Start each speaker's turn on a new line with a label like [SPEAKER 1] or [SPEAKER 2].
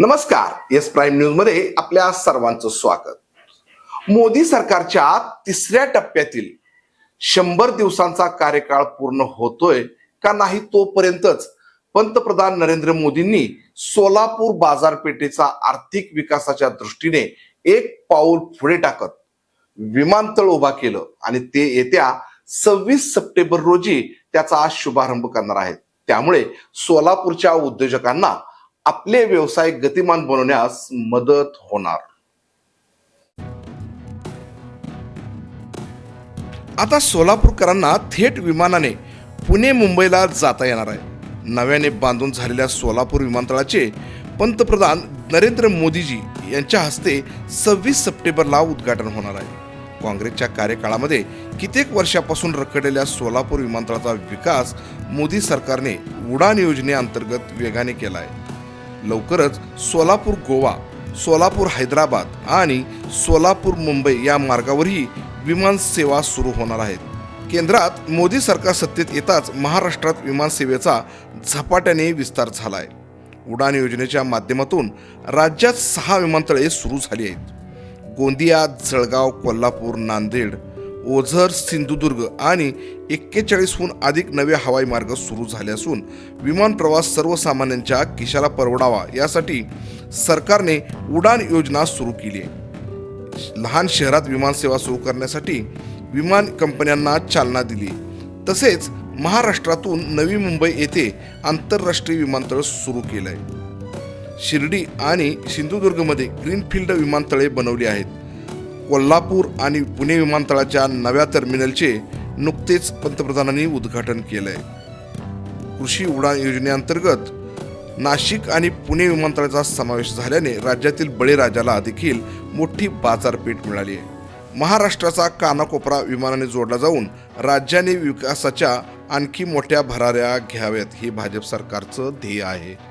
[SPEAKER 1] नमस्कार. S prime न्यूजमध्ये आपल्या सर्वांचं स्वागत. मोदी सरकारच्या तिसऱ्या टप्प्यातील शंभर दिवसांचा कार्यकाळ पूर्ण होतोय का नाही तोपर्यंतच पंतप्रधान नरेंद्र मोदींनी सोलापूर बाजारपेठेचा आर्थिक विकासाच्या दृष्टीने एक पाऊल पुढे टाकत विमानतळ उभा केलं आणि ते येत्या सव्वीस सप्टेंबर रोजी त्याचा शुभारंभ करणार आहेत. त्यामुळे सोलापूरच्या उद्योजकांना आपले व्यवसाय गतिमान बनवण्यास मदत होणार. आता सोलापूरकरांना थेट विमानाने पुणे मुंबईला जाता येणार आहे. नव्याने बांधून झालेल्या सोलापूर विमानतळाचे पंतप्रधान नरेंद्र मोदीजी यांच्या हस्ते सव्वीस सप्टेंबरला उद्घाटन होणार आहे. काँग्रेसच्या कार्यकाळामध्ये कित्येक वर्षापासून रखडलेल्या सोलापूर विमानतळाचा विकास मोदी सरकारने उडान योजनेअंतर्गत वेगाने केला आहे. लवकरच सोलापूर गोवा सोलापूर हैदराबाद आणि सोलापूर मुंबई या मार्गावरही विमानसेवा सुरू होणार आहेत. केंद्रात मोदी सरकार सत्तेत येताच महाराष्ट्रात विमानसेवेचा झपाट्याने विस्तार झाला आहे उडान योजनेच्या माध्यमातून राज्यात सहा विमानतळे सुरू झाली आहेत. गोंदिया जळगाव कोल्हापूर नांदेड ओझर सिंधुदुर्ग आणि एक्केचाळीसहून अधिक नवे हवाई मार्ग सुरू झाले असून विमान प्रवास सर्वसामान्यांच्या खिशाला परवडावा यासाठी सरकारने उडान योजना सुरू केली आहे. लहान शहरात विमानसेवा सुरू करण्यासाठी विमान कंपन्यांना चालना दिली. तसेच महाराष्ट्रातून नवी मुंबई येथे आंतरराष्ट्रीय विमानतळ सुरू केलं आहे शिर्डी आणि सिंधुदुर्गमध्ये ग्रीनफील्ड विमानतळे बनवली आहेत. कोल्हापूर आणि पुणे विमानतळाच्या नव्या टर्मिनलचे नुकतेच पंतप्रधानांनी उद्घाटन केलंय. कृषी उडान योजनेअंतर्गत नाशिक आणि पुणे विमानतळाचा समावेश झाल्याने राज्यातील बळीराजाला देखील मोठी बाजारपेठ मिळाली आहे. महाराष्ट्राचा कानाकोपरा विमानाने जोडला जाऊन राज्याने विकासाच्या आणखी मोठ्या भराऱ्या घ्याव्यात हे भाजप सरकारचं ध्येय आहे.